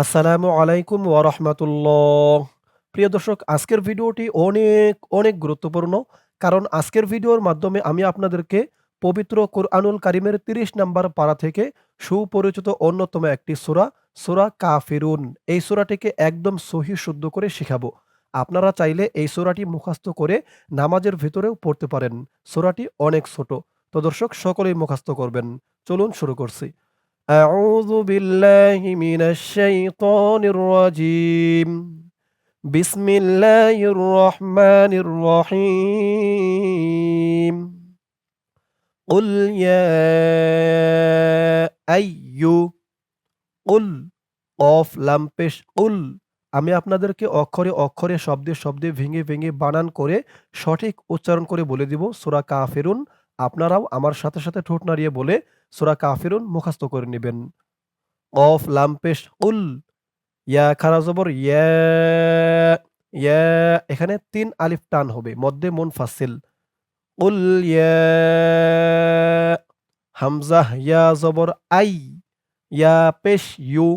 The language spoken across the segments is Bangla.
আসসালামু আলাইকুম ওয়ারহমাতুল্লাহ। প্রিয় দর্শক আজকের ভিডিওটি অনেক, অনেক গুরুত্বপূর্ণ। কারণ আজকের ভিডিওর মাধ্যমে আমি আপনাদেরকে পবিত্র কোরআনুল কারিমের ৩০ নাম্বার পারা থেকে সুপরিচিত অন্যতম একটি সূরা, সূরা কাফিরুন। এই সূরাটিকে একদম সহি শুদ্ধ করে শিখাবো। আপনারা চাইলে এই সূরাটি মুখস্থ করে নামাজের ভিতরেও পড়তে পারেন। সূরাটি অনেক ছোট। তো দর্শক সকলেই মুখস্থ করবেন। চলুন শুরু করছি। أعوذ بالله من الشيطان الرجيم بسم الله الرحمن الرحيم قل يا أيو قل قف লাম পেশ قل আমি আপনাদেরকে অক্ষরে অক্ষরে শব্দে শব্দে ভেঙে ভেঙে বানান করে সঠিক উচ্চারণ করে বলে দিব সূরা কাফিরুন আপনারাও আমার সাথে সাথে ঠোঁট নাড়িয়ে বলে সূরা কাফিরুন মুখস্থ করে নেবেন। অফ লাম্পেশ উল ইয়া, খারা, জবর, ইয়া ইয়া, এখানে তিন আলিফ টান হবে, মধ্যে মন ফাসিল উল ইয়া, হামজা, ইয়া, জবর, আই, ইয়া, পেশ, ইউ,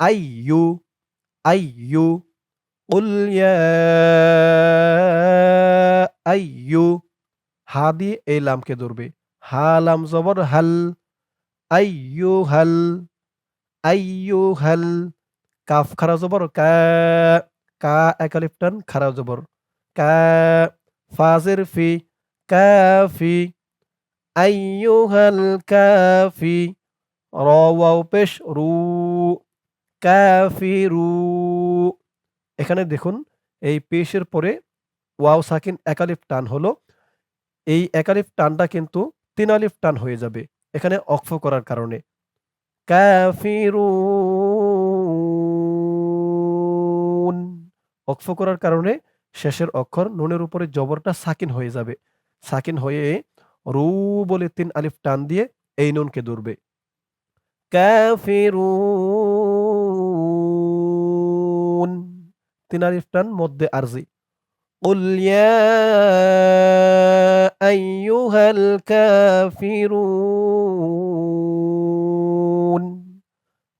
আই ইউ আই, ইউ উল ইয়া, আই, ইউ হা দিয়ে এই লামকে ধরবে। হা লাম জবর হাল আইয়ুহাল আইয়ুহাল কাফ খারা জবর, কা কা এক আলিফ টান খারা জবর, কা, ফাজের ফি কাফি আইয়ুহাল কাফি র ওয়াও পেশ রু কাফিরু এখানে দেখুন, এই পেশের পরে ওয়াও সাকিন একালিফ টান হলো। এই একালিফ টানটা কিন্তু তিন আলিফ টান হয়ে যাবে এখানে অক্ফ করার কারণে। অক্ফ করার কারণে শেষের অক্ষর নুনের উপরে জবরটা সাকিন হয়ে যাবে। সাকিন হয়ে রু বলে তিন আলিফ টান দিয়ে এই নুনকে ধরবে। কাফিরুন। তিন আলিফ টান মধ্যে আরজি। قل يا أيها الكافرون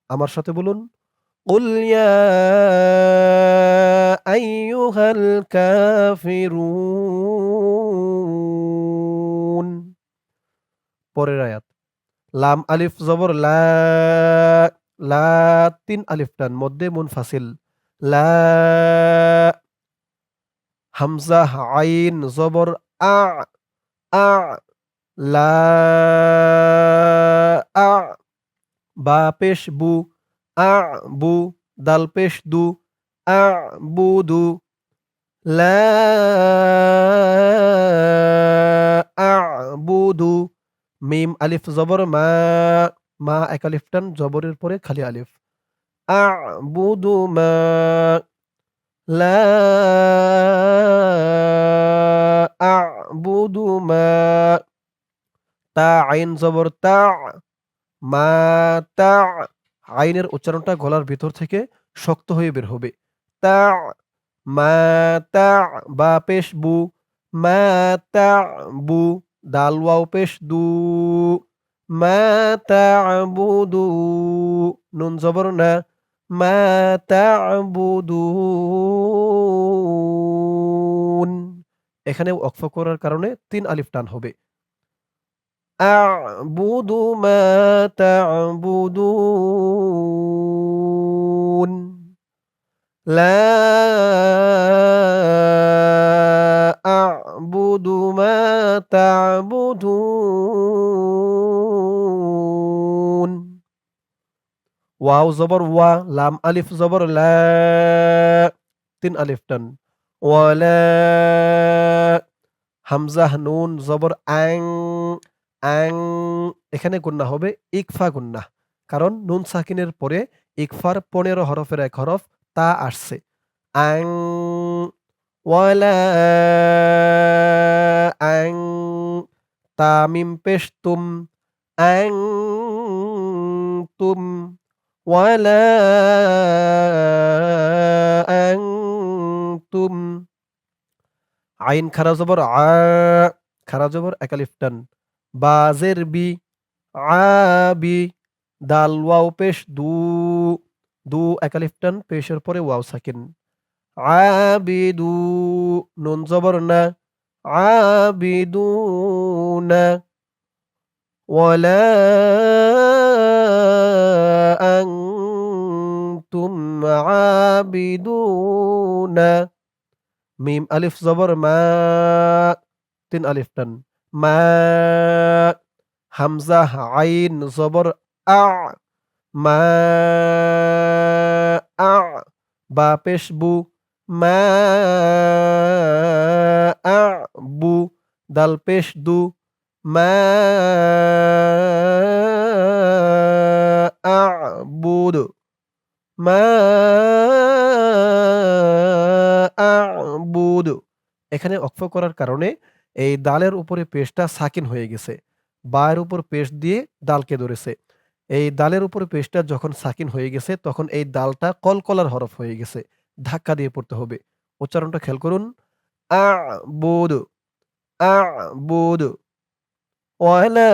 আমার সাথে বলুন قل يا أيها الكافرون পরের আয়াত লাম আলিফ জবর লা লা তিন আলিফ টান মধ্যে মুনফাসিল লা হামজা, আইন, জবর, আ আ, লা, আ, বা পেশ, বু, আ, বু, দাল, পেশ, দু, আ, বু, দু, লা দু, মিম, আলিফ, জবর, মা মা, এক আলিফ টান, জবরের পরে খালি আলিফ, আ বুদু মা লা আ'বুদু মা তা আইন জবর তা, মা তা, আইনের উচ্চারণটা গলার ভিতর থেকে শক্ত হয়ে বের হবে। তা, মা তা, বা পেশ বু, মা তা, বু, দাল, ওয়াও, পেশ দু, মা তা বুদু নুন, জবর না মা এখানে ওয়াকফ করার কারণে তিন আলিফ টান হবে। আ'বুদু মা তা'বুদুন। লা আ'বুদু ওয়াও জবর ওয়া, লাম আলিফ জবর লা, তিন আলিফ টান। ওয়ালা হামজা নুন জবর আং আং, এখানে গুন্না হবে ইকফা গুন্না। কারণ নুন সাকিনের পরে ইকফার পনেরো হরফের এক হরফ তা আসছে। আং ওয়ালা আং, তামিম পেশ তুম, আং তুম। ولا أنتم আইন খারা জবর আ খারা জবর একালিফ টান বাজের বি আবি দাল ওয়াও পেশ দু দু একালিফ টান পেশের পরে ওয়াও সাকিন আবিদু নুন জবর না আবিদুনা ولا أنتم عابدون ميم ألف زبر ما تن ألف تن ما همزة عين زبر أع ما أع با پیش بو ما أع بو دل پیش دو মা আবুদু মা আবুদু এখানে অক্ষ করার কারণে এই দালের উপরে পেশটা সাকিন হয়ে গেছে। বায়ের উপর পেশ দিয়ে দালকে ধরেছে। এই দালের উপর পেশটা যখন সাকিন হয়ে গেছে, তখন এই দালটা কলকলার হরফ হয়ে গেছে। ধাক্কা দিয়ে পড়তে হবে। উচ্চারণটা খেয়াল করুন। আ বুদু আ বুদু ولا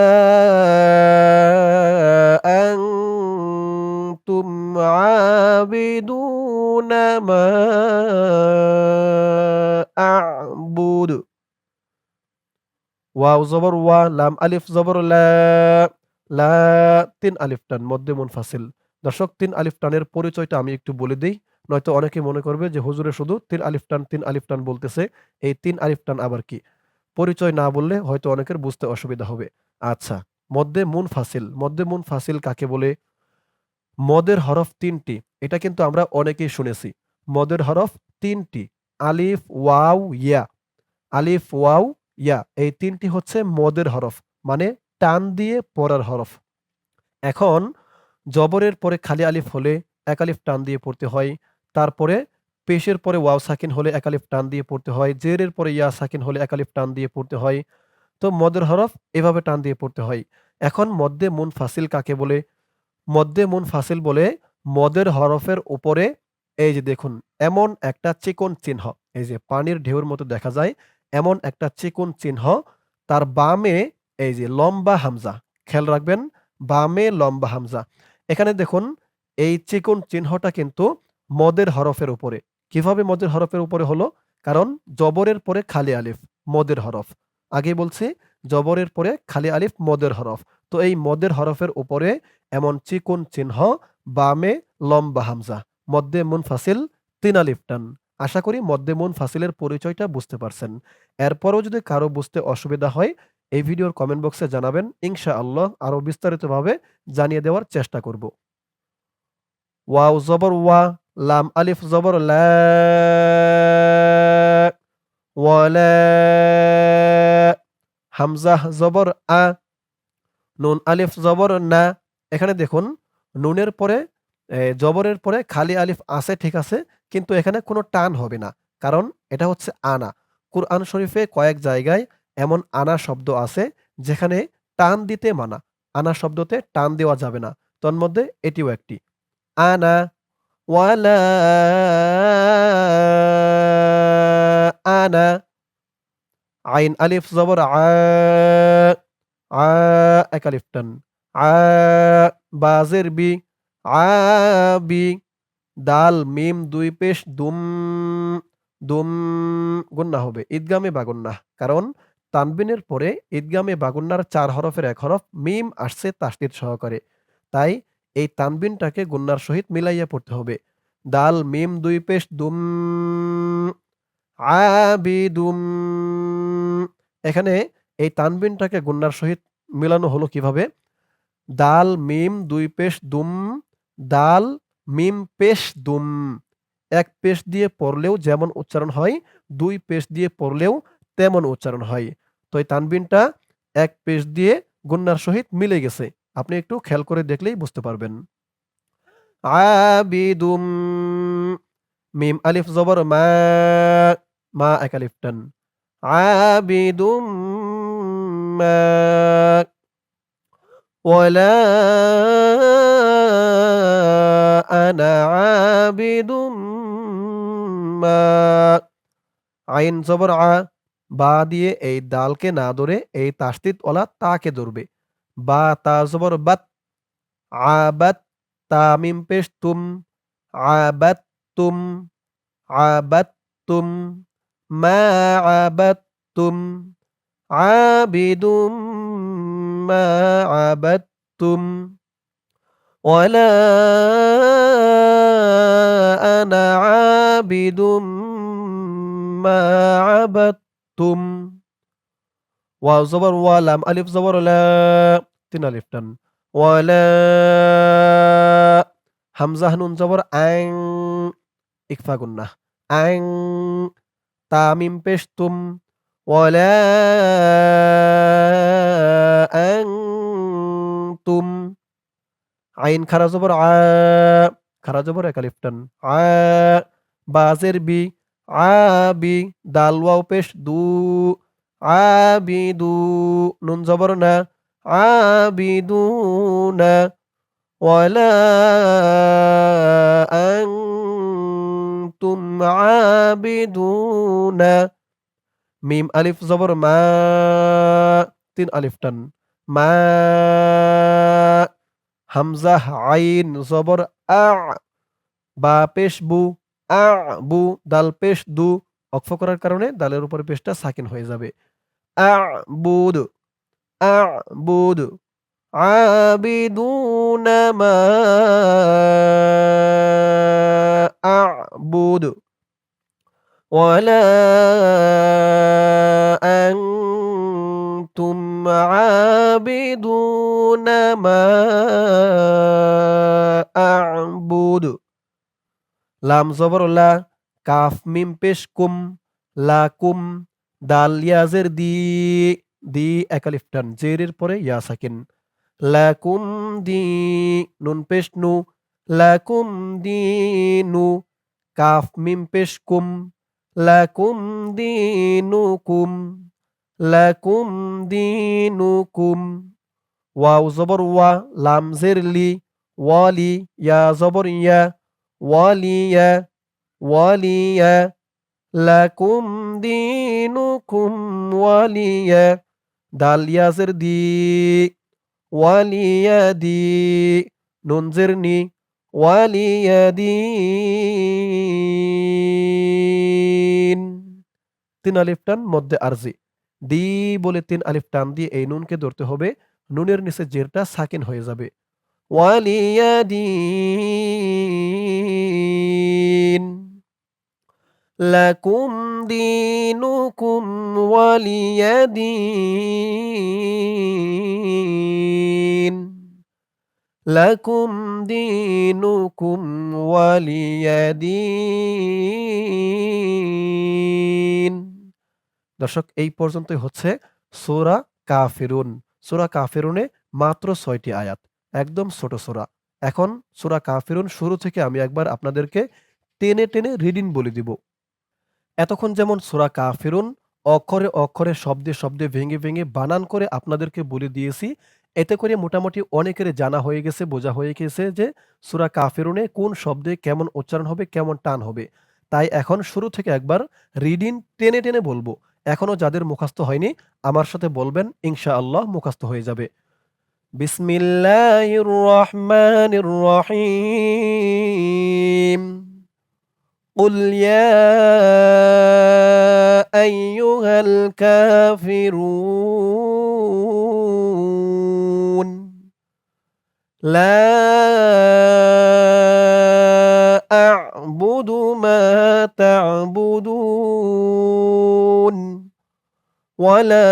أنتم عابدون ما أعبد ওয়াও জবর ওয়া লাম আলিফ জবর লা লা তিন আলিফ টান মধ্যে মুনফাসিল দর্শক তিন আলিফ টানের পরিচয়টা আমি একটু বলে দিই নয়তো অনেকে মনে করবে যে হুজুরে শুধু তিন আলিফ টান তিন আলিফ টান বলতেছে এই তিন আলিফ টান আবার কি পরিচয় না বললে হয়তো অনেকের বুঝতে অসুবিধা হবে। আচ্ছা মধ্যে মুন ফাসিল। মধ্যে মুন ফাসিল কাকে বলে? মদের হরফ তিনটি। এটা কিন্তু আমরা অনেকেই শুনেছি। মদের হরফ তিনটি। আলিফ, ওয়াও, ইয়া। আলিফ, ওয়াও, ইয়া। এই তিনটি হচ্ছে মদের হরফ মানে টান দিয়ে পড়ার হরফ। এখন জবরের পরে খালি আলিফ হলে এক আলিফ টান দিয়ে পড়তে হয়। তারপরে পেশের পরে ওয়াও সাকিন হলে একালিফ টান দিয়ে পড়তে হয়, জেরের পরে ইয়া সাকিন হলে একালিফ টান দিয়ে পড়তে হয়। তো মদের হরফ এভাবে টান দিয়ে পড়তে হয়। এখন মধ্যে মুন ফাসিল কাকে বলে? মধ্যে মুন ফাসিল বলে মদের হরফের উপরে এই যে দেখুন, এমন একটা চিকন চিহ্ন, এই যে পানির ঢেউর মতো দেখা যায়, এমন একটা চিকন চিহ্ন তার বামে এই যে লম্বা হামজা, খেয়াল রাখবেন, বামে লম্বা হামজা। এখানে দেখুন, এই চিকন চিহ্নটা কিন্তু মদের হরফের উপরে। কীভাবে মদের হরফের উপরে হলো? কারণ জবরের পরে খালি আলিফ, মদের হরফ। আগে বলছি, জবরের পরে খালি আলিফ, মদের হরফ। তো এই মদের হরফের উপরে এমন চিকুন চিহ্ন, বামে লম্বা হামজা মধ্যে মুন ফাসিল তিন আলিফ টান। আশা করি মধ্যে মুন ফাসিলের পরিচয়টা বুঝতে পারছেন। এরপরও যদি কারও বুঝতে অসুবিধা হয়, এই ভিডিওর কমেন্ট বক্সে জানাবেন ইনশা আল্লাহ আরও বিস্তারিতভাবে জানিয়ে দেওয়ার চেষ্টা করব। ওয়াও জবর ওয়া লাম আলিফ জবর লা ওয়ালা হামজা জবর আ নুন আলিফ জবর না এখানে দেখুন, নুনের পরে জবরের পরে খালি আলিফ আছে, ঠিক আছে, কিন্তু এখানে কোনো টান হবে না, কারণ এটা হচ্ছে আনা। কুরআন শরীফে কয়েক জায়গায় এমন আনা শব্দ আছে, যেখানে টান দিতে মানা, আনা শব্দতে টান দেওয়া যাবে না। তন্মধ্যে এটিও একটি। আনা আইন আলিফ জবর আ আ এক আলিফ টান আ বাজের বি আবি দাল মিম দুই পেশ দুম দুম গুন্না হবে ঈদগামে বাগুন্না কারণ তানবিনের পরে ঈদগামে বাগুন্নার চার হরফের এক হরফ মিম আসছে তাসদিদ সহকারে তাই এই তানবিনটাকে গুন্নার সহিত মিলাইয়া পড়তে হবে। দাল, মিম, দুই পেশ দুম আবিদুম এখানে এই তানবিনটাকে গুন্নার সহিত মিলানো হলো কীভাবে? দাল, মিম, দুই পেশ দুম। দাল, মিম পেশ দুম। এক পেশ দিয়ে পড়লেও যেমন উচ্চারণ হয়, দুই পেশ দিয়ে পড়লেও তেমন উচ্চারণ হয়। তো এই তানবিনটা এক পেশ দিয়ে গুন্নার সহিত মিলে গেছে। আপনি একটু খেয়াল করে দেখলেই বুঝতে পারবেন আবিদুম মিম আলিফ জবর মা মা এক আলিফ টান আবিদুম মা ولا أنا عابد ما আইন জবর আ বা দিয়ে এই দালকে না ধরে এই তাস্তিত ওলা তাকে ধরবে বা তা জবর বাত আবাত তামিম পেশ তুম আবাদতুম আবাদতুম মা আবাদতুম আবিদুম মা আবাদতুম ولا أنا عابد ما عبدتم ওয়াও জবর ওয়া লাম আলিফ জবর লা তিন আলিফ টান। ওয়ালা জবর আং ইকফা গুন্না। আং তামিম পেশ তুম আং তুম আইন খারা জবর আ, খারা জবর এক আলিফ টান। বাজের বি। আবি বি, দাল, ওয়াও, পেশ, দু। আবিদু নুন জবর না। আবিদুনা ওয়ালা আনতুম আবিদুনা মিম আলিফ জবর মা তিন আলিফ টান মা হামজা আইন জবর আ বা পেশ বু আ বু দাল পেশ দু অক্ষ করার কারণে দালের উপরে পেশটা সাকিন হয়ে যাবে أعبد أعبد عابدون ما أعبد ولا أنتم عابدون ما أعبد. لام زبر لا كاف ميم بيش كم لا كم دي দি একালিফ টান জেরের পরে ইয়া সাকিন লাকুম দি নুন পেশ নু লাকুম দি নু কাফ মিম পেশ কুম লাকুম দি নু কুম লাকুম দি নু কুম। ওয়াও জবর ওয়া, লাম জের লি ওয়ালি ইয়া জবর ইয়া ওয়ালিয়া ওয়ালিয়া লাকুম দিনুকুম ওয়ালিয়া দাল ইয়াজের দি ওয়ালিয়া দি, নুনজের নি ওয়ালিয়া দিন তিন আলিফ টান মধ্যে আরজি। দি বলে তিন আলিফ টান দিয়ে এই নুনকে ধরতে হবে। নুনের নিচে জেরটা সাকিন হয়ে যাবে। ওয়ালিয়া লাকুম দিনুকুম ওয়ালিয়া দিন লাকুম দিনুকুম ওয়ালিয়া দিন দর্শক, এই পর্যন্তই হচ্ছে সোরা কাফিরুন। সোরা কাফিরুনে মাত্র ছয়টি আয়াত, একদম ছোট সোরা। এখন সোরা কাফিরুন শুরু থেকে আমি একবার আপনাদেরকে টেনে টেনে রিডিং বলে দিব। এতক্ষণ যেমন সোরা কাফিরুন অক্ষরে অক্ষরে শব্দে শব্দে ভেঙে ভেঙে বানান করে আপনাদেরকে বলে দিয়েছি, এতে করে মোটামুটি অনেকের জানা হয়ে গেছে, বোঝা হয়ে গেছে যে সুরা কাফিরুনে কোন শব্দে কেমন উচ্চারণ হবে, কেমন টান হবে। তাই এখন শুরু থেকে একবার রিডিং টেনে টেনে বলব। এখনও যাদের মুখস্থ হয়নি, আমার সাথে বলবেন ইনশা আল্লাহ মুখস্থ হয়ে যাবে। বিসমিল্লাহির রহমানির রহিম। قل يا أيها الكافرون لا أعبد ما تعبدون ولا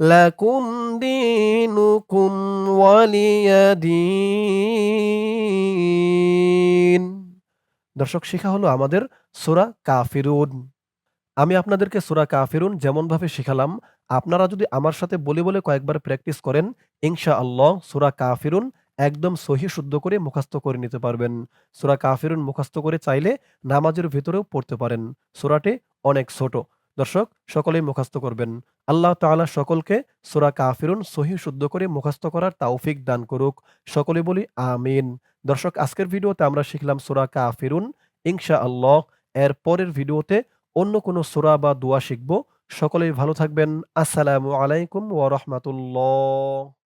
লাকুম দিনুকুম ওয়ালিয়া দিন দর্শক, শিখা হলো আমাদের সুরা কাফিরুন। আমি আপনাদেরকে সুরা কাফিরুন যেমনভাবে শিখালাম, আপনারা যদি আমার সাথে বলে বলে কয়েকবার প্র্যাকটিস করেন ইনশা আল্লাহ সুরা কাফিরুন একদম সহি শুদ্ধ করে মুখস্থ করে নিতে পারবেন। সূরা কাফিরুন মুখস্থ করে চাইলে নামাজের ভেতরেও পড়তে পারেন। সূরাটি অনেক ছোট। দর্শক, সকলেই মুখাস্ত করবেন। আল্লাহ তাআলা সকলকে সুরা কাফিরুন সহি শুদ্ধ করে মুখস্থ করার তাওফিক দান করুক। সকলে বলি আমিন। দর্শক, আজকের ভিডিওতে আমরা শিখলাম সোরা কাফিরুন, ইনশাআল্লাহ। এর পরের ভিডিওতে অন্য কোনো সোরা বা দোয়া শিখব। সকলেই ভালো থাকবেন। আসসালামু আলাইকুম ওয়া রাহমাতুল্লাহ।